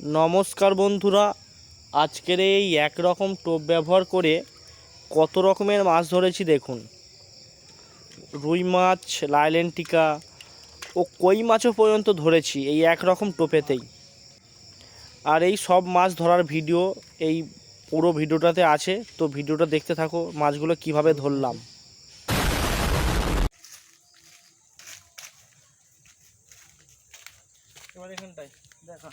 নমস্কার বন্ধুরা, আজকের এই একরকম টোপ ব্যবহার করে কত রকমের মাছ ধরেছি দেখুন। রুই মাছ লাইলেন্টিকা ও কই মাছও পর্যন্ত ধরেছি এই একরকম টোপেতেই। আর এই সব মাছ ধরার ভিডিও এই পুরো ভিডিওটাতে আছে, তো ভিডিওটা দেখতে থাকো মাছগুলো কীভাবে ধরলাম। এবার এখানটায়, দেখা।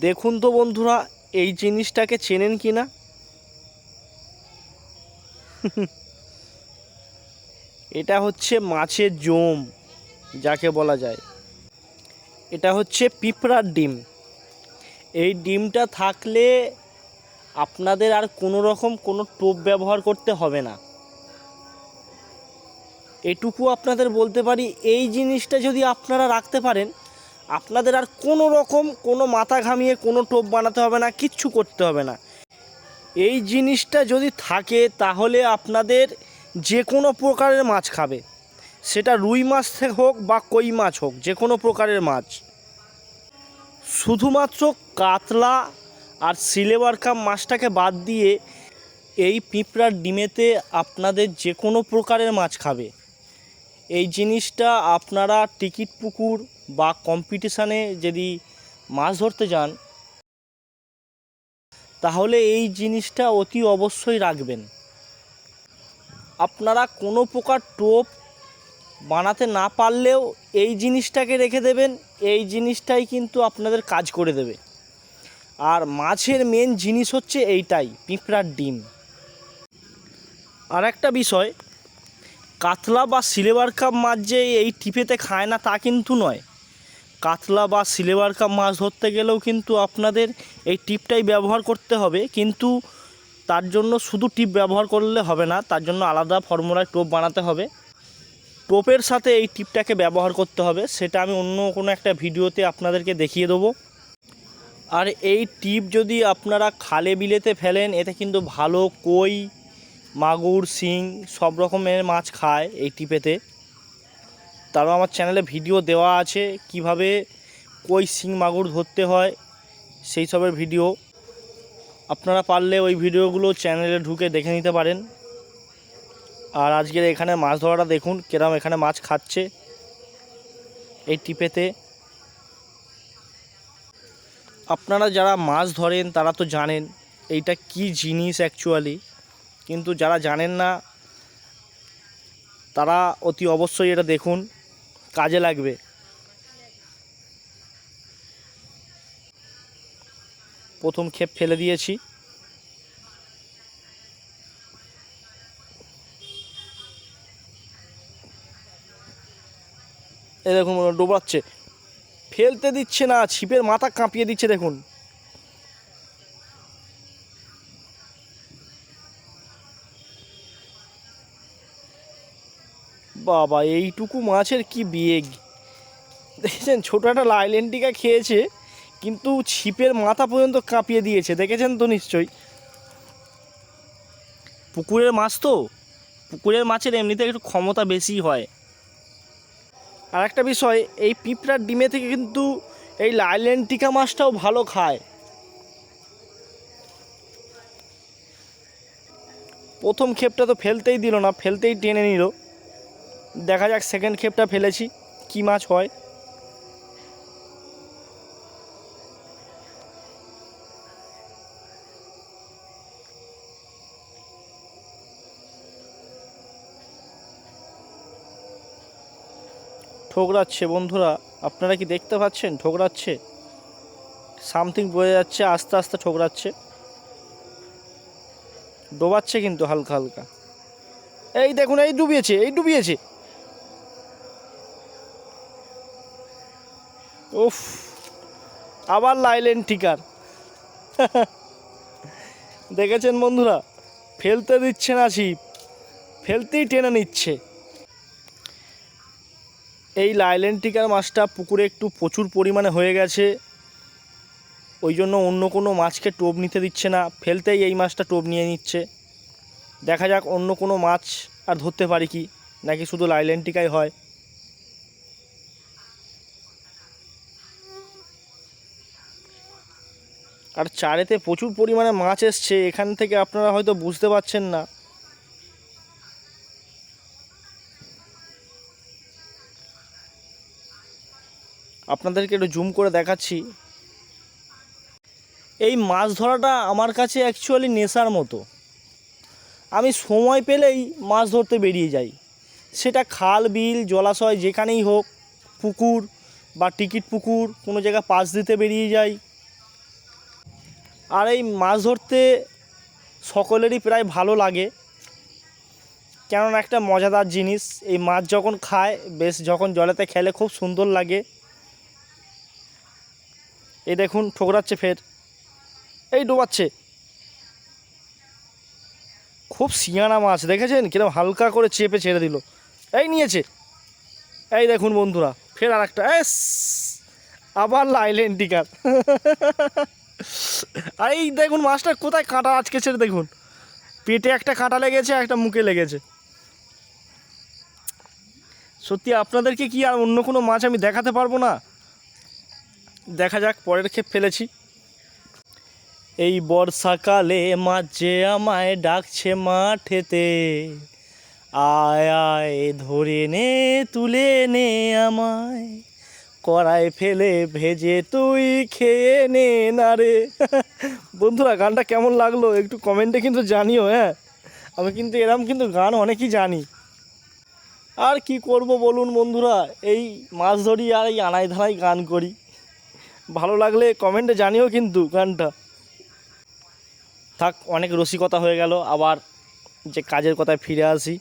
দেখুন তো বন্ধুরা এই জিনিসটাকে চেনেন কি না? এটা হচ্ছে মাছের জোম, যাকে বলা যায়। এটা হচ্ছে পিঁপড়ার ডিম। এই ডিমটা থাকলে আপনাদের আর কোনো রকম কোনো টোপ ব্যবহার করতে হবে না। এটুকু আপনাদের বলতে পারি, এই জিনিসটা যদি আপনারা রাখতে পারেন আপনাদের আর কোনো রকম কোনো মাথা ঘামিয়ে কোনো টোপ বানাতে হবে না, কিচ্ছু করতে হবে না। এই জিনিসটা যদি থাকে, তাহলে আপনাদের যে কোনো প্রকারের মাছ খাবে। সেটা রুই মাছ হোক বা কই মাছ হোক যে কোনো প্রকারের মাছ। শুধুমাত্র কাতলা আর সিলেবার কাপ মাছটাকে বাদ দিয়ে এই পিঁপড়ার ডিমেতে আপনাদের যে কোনো প্রকারের মাছ খাবে। এই জিনিসটা আপনারা টিকিট পুকুর বা কম্পিটিশানে যদি মাছ ধরতে যান, তাহলে এই জিনিসটা অতি অবশ্যই রাখবেন। আপনারা কোনো প্রকার টোপ বানাতে না পারলেও এই জিনিসটাকে রেখে দেবেন, এই জিনিসটাই কিন্তু আপনাদের কাজ করে দেবে। আর মাছের মেন জিনিস হচ্ছে এইটাই, পিঁপড়ার ডিম। আর একটা বিষয়, কাতলা বা সিলেবার কাপ মাছ যে এই টিপেতে খায় না তা কিন্তু নয়। কাতলা বা সিলেবার কাপ মাছ ধরতে গেলেও কিন্তু আপনাদের এই টিপটাই ব্যবহার করতে হবে। কিন্তু তার জন্য শুধু টিপ ব্যবহার করলে হবে না, তার জন্য আলাদা ফর্মুলায় টোপ বানাতে হবে। টোপের সাথে এই টিপটাকে ব্যবহার করতে হবে, সেটা আমি অন্য কোনো একটা ভিডিওতে আপনাদেরকে দেখিয়ে দেবো। আর এই টিপ যদি আপনারা খালে বিলেতে ফেলেন, এতে কিন্তু ভালো কই, মাগুর, শিং সব রকমের মাছ খায় এই টিপেতে। তারও আমার চ্যানেলে ভিডিও দেওয়া আছে কীভাবে কই শিং মাগুর ধরতে হয়, সেই সবের ভিডিও আপনারা পারলে ওই ভিডিওগুলো চ্যানেলে ঢুকে দেখে নিতে পারেন। আর আজকের এখানে মাছ ধরাটা দেখুন, কেরম এখানে মাছ খাচ্ছে এই টিপেতে। আপনারা যারা মাছ ধরেন, তারা তো জানেন এইটা কি জিনিস অ্যাকচুয়ালি কিন্তু যারা জানেন না, তারা অতি অবশ্যই এটা দেখুন। কাজে লাগবে। প্রথম ক্ষেপ ফেলে দিয়েছি। এ দেখুন ডোবাচ্ছে। ফেলতে দিচ্ছে না, ছিপের মাথা কাঁপিয়ে দিচ্ছে, দেখুন। বাবা, এইটুকু মাছের কি বেগ দেখেছেন, ছোটো একটা লাইলেন্টিকা খেয়েছে, কিন্তু ছিপের মাথা পর্যন্ত কাঁপিয়ে দিয়েছে। দেখেছেন তো নিশ্চয়ই? পুকুরের মাছ তো? পুকুরের মাছের এমনিতে একটু ক্ষমতা বেশি হয়। আর একটা বিষয়, এই পিঁপড়ার ডিমে থেকে কিন্তু এই লাইলেন্টিকা মাছটাও ভালো খায়। প্রথম ক্ষেপটা তো ফেলতেই দিল না, ফেলতেই টেনে নিল। দেখা যাক সেকেন্ড খেপটা ফেলেছি, কি মাছ হয়। ঠোকরাচ্ছে বন্ধুরা, আপনারা কি দেখতে পাচ্ছেন? ঠোকরাচ্ছে। সামথিং বয়ে যাচ্ছে, আস্তে আস্তে ঠোকরাচ্ছে। ডোবাচ্ছে কিন্তু হালকা হালকা। এই দেখুন, এই ডুবিয়েছে এই ডুবিয়েছে। উফ, আবার লাইলেন টিকার দেখেছেন বন্ধুরা, ফেলতে দিচ্ছে না ছিপ, ফেলতেই টেনে নিচ্ছে। এই লাইলেন্টিকার মাছটা পুকুরে একটু প্রচুর পরিমাণে হয়ে গেছে, ওই জন্য অন্য কোনো মাছকে টোপ নিতে দিচ্ছে না, ফেলতেই এই মাছটা টোপ নিয়ে নিচ্ছে। দেখা যাক অন্য কোনো মাছ আর ধরতে পারি কি, নাকি শুধু লাইলেন্টিকাই হয়। আর চারেতে প্রচুর পরিমাণে মাছ এসছে, এখান থেকে আপনারা হয়তো বুঝতে পারছেন না। আপনাদেরকে একটু জুম করে দেখাচ্ছি। এই মাছ ধরাটা আমার কাছে অ্যাকচুয়ালি নেশার মতো। আমি সময় পেলেই মাছ ধরতে বেরিয়ে যাই। সেটা খাল, বিল, জলাশয়, যেখানেই হোক, পুকুর বা টিকিট পুকুর, কোনো জায়গায় পাশ দিতে বেরিয়ে যাই। আর এই মাছ ধরতে সকলেরই প্রায় ভালো লাগে। কেননা একটা মজাদার জিনিস, এই মাছ যখন খায়, বেশ যখন জলেতে খেলে খুব সুন্দর লাগে। এই দেখুন, ঠোকরাচ্ছে ফের। এই ডোবাচ্ছে। খুব সিয়ানা মাছ, দেখেছেন? কিরম হালকা করে চেপে ছেড়ে দিল। এই নিয়েছে। এই দেখুন বন্ধুরা, ফের আর একটা এস! আবার লাইলেন টিকার। আর এই দেখুন মাছটা কোথায় কাঁটা আজকে ছেড়ে দেখুন। পেটে একটা কাঁটা লেগেছে, একটা মুখে লেগেছে। সত্যি আপনাদেরকে কি আর অন্য কোনো মাছ আমি দেখাতে পারব না? দেখা যাক, পরের ক্ষেপ ফেলেছি। এই বর্ষাকালে যে আমায় ডাকছে মাঠেতে, আয় আয়, ধরে নে, তুলে নে আমায়। কড়াই ফেলে ভেজে তুই খেয়ে নে না রে। বন্ধুরা, গানটা কেমন লাগল একটু কমেন্টে কিন্তু জানিও হ্যাঁ? আমি কিন্তু এরম কিন্তু গান অনেকই জানি। আর কি করব বলুন বন্ধুরা, এই মাছ ধরি আর এই আনাই ধানাই গান করি। ভালো লাগলে কমেন্টে জানিও কিন্তু গানটা। থাক, অনেক রসিকতা হয়ে গেল, আবার যে কাজের কথায় ফিরে আসি।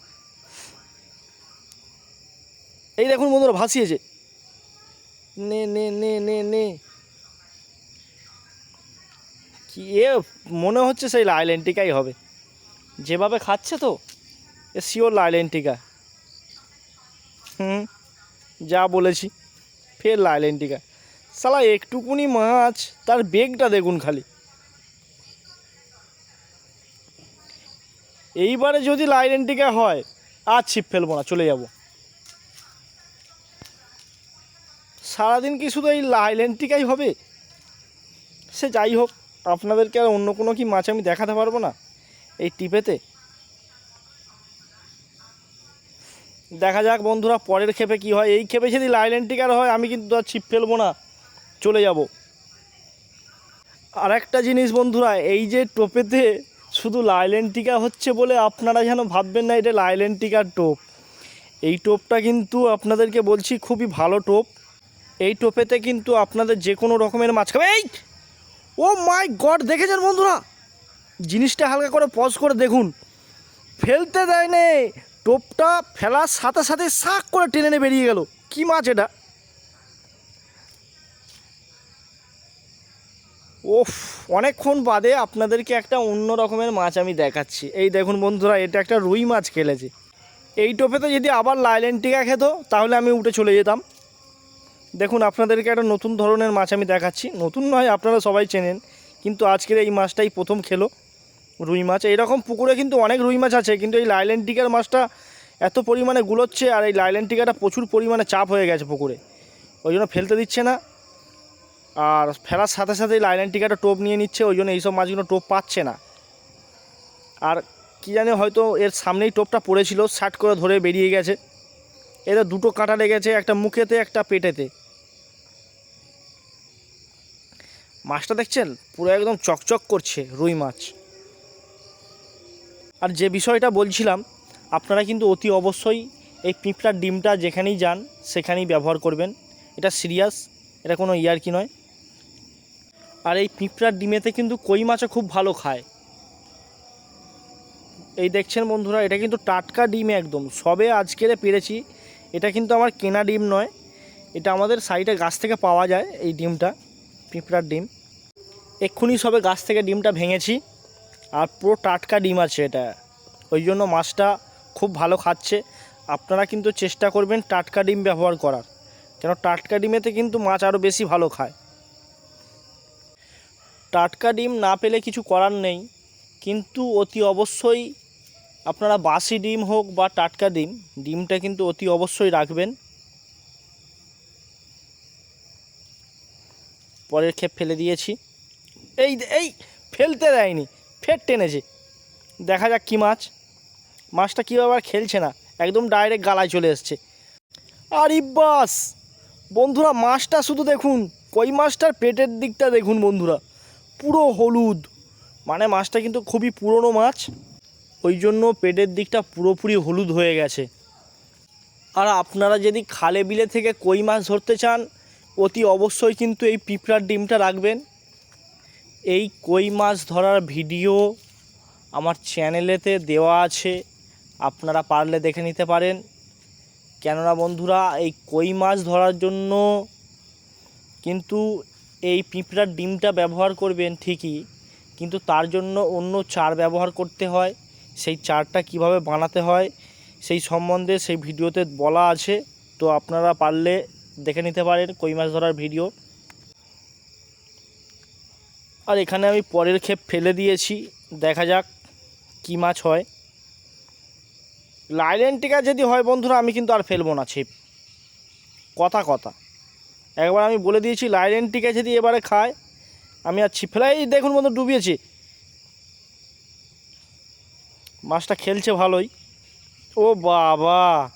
এই দেখুন বন্ধুরা, ভাসিয়েছে। নে নে নে নে নে। কি, এ মনে হচ্ছে সেই লাইলেন্টিকাই হবে। যেভাবে খাচ্ছে তো, এ শিওর লাইলেন্টিকা হুম, যা বলেছি, ফের লাইলেন্টিকা সালা একটুকুনি মাছ, তার বেগটা দেখুন খালি। এইবারে যদি লাইলেন্টিকা হয়, আর ছিপ ফেলব না, চলে যাব। সারাদিন কি শুধু এই লাইলেন্টিকাই হবে? সে যাই হোক, আপনাদেরকে আর অন্য কোনো কি মাছ আমি দেখাতে পারব না? এই টিপেতে? দেখা যাক বন্ধুরা, পরের ক্ষেপে কি হয়। এই খেপে যদি লাইলেন্টিকার হয়, আমি কিন্তু আর ছিপ ফেলব না। চলে যাব। আর একটা জিনিস বন্ধুরা, এই যে টোপেতে শুধু লাইলেন্টিকা হচ্ছে বলে আপনারা যেন ভাববেন না, এটা লাইলেন্টিকার টোপ। এই টোপটা কিন্তু আপনাদেরকে বলছি খুবই ভালো টোপ। এই টোপেতে কিন্তু আপনাদের যে কোনো রকমের মাছ খাবে। এই! ও মাই গড, দেখেছেন বন্ধুরা? জিনিসটা হালকা করে পজ করে দেখুন। ফেলতে দেয় নে টোপটা ফেলার সাথে সাথে শাক করে টেনে নিয়ে বেরিয়ে গেল। কি মাছ এটা? ওফ, অনেকক্ষণ বাদে আপনাদেরকে একটা অন্য রকমের মাছ আমি দেখাচ্ছি। এই দেখুন বন্ধুরা, এটা একটা রুই মাছ খেলেছে। এই টোপেতে যদি আবার লাইলেন্টিকা খেত, তাহলে আমি উঠে চলে যেতাম। দেখুন, আপনাদেরকে একটা নতুন ধরনের মাছ আমি দেখাচ্ছি। নতুন নয়, আপনারা সবাই চেনেন, কিন্তু আজকের এই মাছটাই প্রথম খেলো। রুই মাছ, এইরকম পুকুরে কিন্তু অনেক রুই মাছ আছে, কিন্তু এই লাইলেন্টিকার মাছটা এত পরিমাণে গুলোচ্ছে আর এই লাইলেন্টিকাটা প্রচুর পরিমাণে চাপ হয়ে গেছে পুকুরে। ওই জন্য ফেলতে দিচ্ছে না। আর ফেলার সাথে সাথে লাইলেন্টিকাটা টোপ নিয়ে নিচ্ছে, ওই জন্য এইসব মাছগুলো টোপ পাচ্ছে না। আর কি জানি হয়তো এর সামনেই টোপটা পড়েছিল শার্ট করে ধরে বেরিয়ে গেছে। এদের দুটো কাঁটা লেগেছে, একটা মুখেতে, একটা পেটেতে। মাছটা দেখছেন? পুরো একদম চকচক করছে রুই মাছ। আর যে বিষয়টা বলছিলাম, আপনারা কিন্তু অতি অবশ্যই এই পিঁপড়ার ডিমটা যেখানেই যান, সেখানেই ব্যবহার করবেন। এটা সিরিয়াস, এটা কোনো ইয়ারকি নয়। আর এই পিঁপড়ার ডিমেতে কিন্তু কই মাছও খুব ভালো খায়। এই দেখছেন বন্ধুরা, এটা কিন্তু টাটকা ডিম একদম। সবে আজকেরে পেরেছি, এটা কিন্তু আমার কেনা ডিম নয়। এটা আমাদের সাইডে গাছ থেকে পাওয়া যায় এই ডিমটা, পিঁপড়ার ডিম। এক্ষুনি সবে গাছ থেকে ডিমটা ভেঙেছি আর পুরো টাটকা ডিম আছে এটা। ওই জন্য মাছটা খুব ভালো খাচ্ছে। আপনারা কিন্তু চেষ্টা করবেন টাটকা ডিম ব্যবহার করার। কেন টাটকা ডিমেতে কিন্তু মাছ আরও বেশি ভালো খায়। টাটকা ডিম না পেলে কিছু করার নেই। কিন্তু অতি অবশ্যই আপনারা বাসি ডিম হোক বা টাটকা ডিম, ডিমটা কিন্তু অতি অবশ্যই রাখবেন। পরের ক্ষেপ ফেলে দিয়েছি। এই এই ফেলতে দেয়নি, ফের টেনেছে। দেখা যাক কী মাছ। মাছটা কীভাবে আর খেলছে না, একদম ডাইরেক্ট গালায় চলে এসছে। আর ইব্বাস বন্ধুরা, মাছটা শুধু দেখুন, কই মাছটার পেটের দিকটা দেখুন বন্ধুরা, পুরো হলুদ। মানে মাছটা কিন্তু খুবই পুরনো মাছ, ওই জন্য পেটের দিকটা পুরোপুরি হলুদ হয়ে গেছে। আর আপনারা যদি খালে বিলে থেকে কই মাছ ধরতে চান, অতি অবশ্যই কিন্তু এই পিঁপড়ার ডিমটা রাখবেন। এই কই মাছ ধরার ভিডিও আমার চ্যানেলেতে দেওয়া আছে। আপনারা পারলে দেখে নিতে পারেন। কেননা বন্ধুরা, এই কই মাছ ধরার জন্য কিন্তু এই পিঁপড়ার ডিমটা ব্যবহার করবেন ঠিকই, কিন্তু তার জন্য অন্য চার ব্যবহার করতে হয়। সেই চারটা কীভাবে বানাতে হয়, সেই সম্বন্ধে সেই ভিডিওতে বলা আছে। তো আপনারা পারলে দেখে নিতে পারেন কই মাছ ধরার ভিডিও। আর এখানে আমি পরের ক্ষেপ ফেলে দিয়েছি। দেখা যাক কী মাছ হয়। লাইলেন্টিকা যদি হয় বন্ধুরা, আমি কিন্তু আর ফেলব না ছিপ। কথা কথা। একবার আমি বলে দিয়েছি লাইলেন্টিকা যদি এবারে খায়, আমি আর ছিপ ফেলাই দেখুন বন্ধু, ডুবিয়েছি। মাছটা খেলছে ভালোই। ও বাবা,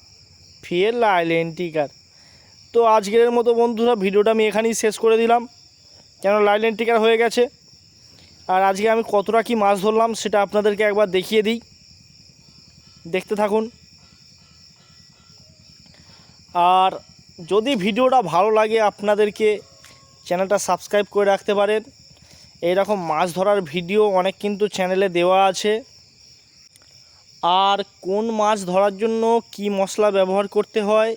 ফের লাইলেন্টিকার তো আজকের মতো বন্ধুরা, ভিডিওটা আমি এখানেই শেষ করে দিলাম। কেন লাইলেন্টিকার হয়ে গেছে? আর আজকে আমি কতটা কি মাছ ধরলাম সেটা আপনাদেরকে একবার দেখিয়ে দিই। দেখতে থাকুন। আর যদি ভিডিওটা ভালো লাগে, আপনাদেরকে চ্যানেলটা সাবস্ক্রাইব করে রাখতে পারেন। এই রকম মাছ ধরার ভিডিও অনেক কিন্তু চ্যানেলে দেওয়া আছে। আর কোন মাছ ধরার জন্য কি মশলা ব্যবহার করতে হয়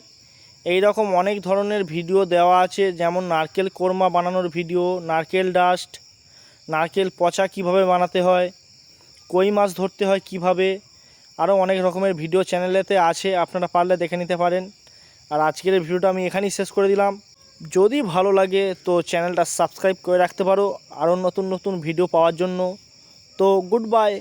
এই রকম অনেক ধরনের ভিডিও দেওয়া আছে। যেমন নারকেল কোরমা বানানোর ভিডিও, নারকেল ডাস্ট নারকেল, পচা কীভাবে বানাতে হয়, কই মাছ ধরতে হয় কীভাবে, আরও অনেক রকমের ভিডিও চ্যানেলেতে আছে, আপনারা পারলে দেখে নিতে পারেন। আর আজকের ভিডিওটা আমি এখানেই শেষ করে দিলাম। যদি ভালো লাগে তো চ্যানেলটা সাবস্ক্রাইব করে রাখতে পারো। আরও নতুন নতুন ভিডিও পাওয়ার জন্য। তো গুড বাই।